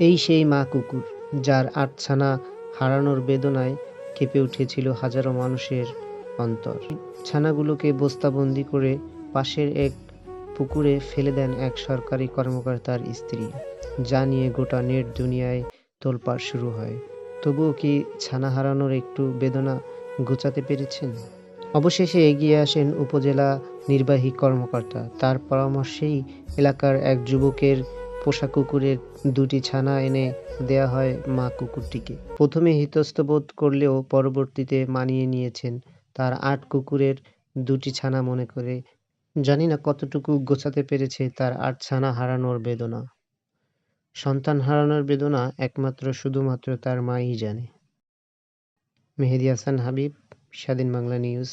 এই সেই মা কুকুর, যার আটছানা হারানোর বেদনায় কেঁপে উঠেছিল হাজারো মানুষের অন্তর। ছানাগুলোকে বস্তাবন্দি করে পাশের এক পুকুরে ফেলে দেন এক সরকারি কর্মকর্তার স্ত্রী, যা নিয়ে গোটা নেট দুনিয়ায় তোলপাড় শুরু হয়। তবুও কি ছানা হারানোর একটু বেদনা ঘোচাতে পেরেছেন? অবশেষে এগিয়ে আসেন উপজেলা নির্বাহী কর্মকর্তা। তার পরামর্শেই এলাকার এক যুবকের পোষা কুকুরের দুটি ছানা এনে দেয়া হয় মা কুকুরটিকে। প্রথমে ইতস্তত করলেও পরবর্তীতে মানিয়ে নিয়েছেন তার আট কুকুরের দুটি ছানা মনে করে। জানি না কতটুকু গোছাতে পেরেছে তার আট ছানা হারানোর বেদনা। সন্তান হারানোর বেদনা একমাত্র শুধুমাত্র তার মাই জানে। মেহেদি হাসান হাবিব, স্বাধীন বাংলা নিউজ।